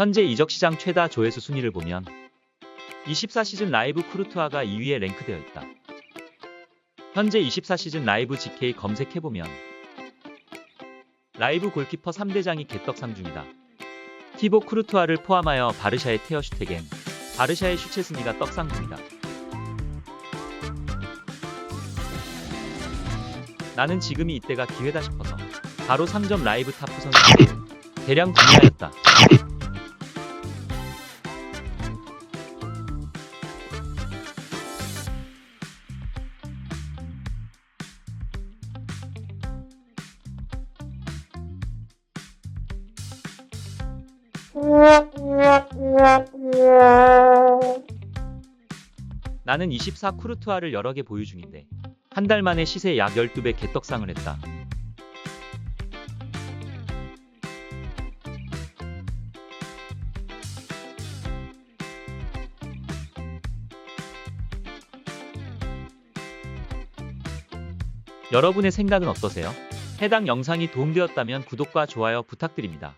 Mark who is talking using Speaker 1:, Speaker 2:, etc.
Speaker 1: 현재 이적 시장 최다 조회수 순위를 보면 24시즌 라이브 쿠르투아가 2위에 랭크되어 있다. 현재 24시즌 라이브 GK 검색해보면 라이브 골키퍼 3대장이 개떡상 중이다. 티보 쿠르투아를 포함하여 바르샤의 테어 슈테겐, 바르샤의 슈체스니가 떡상 중이다. 나는 지금이 이때가 기회다 싶어서 바로 3점 라이브 타프 선수를 대량 구매하였다. 나는 24 쿠르투아를 여러 개 보유 중인데 한 달 만에 시세 약 12배 개떡상을 했다. 여러분의 생각은 어떠세요? 해당 영상이 도움되었다면 구독과 좋아요 부탁드립니다.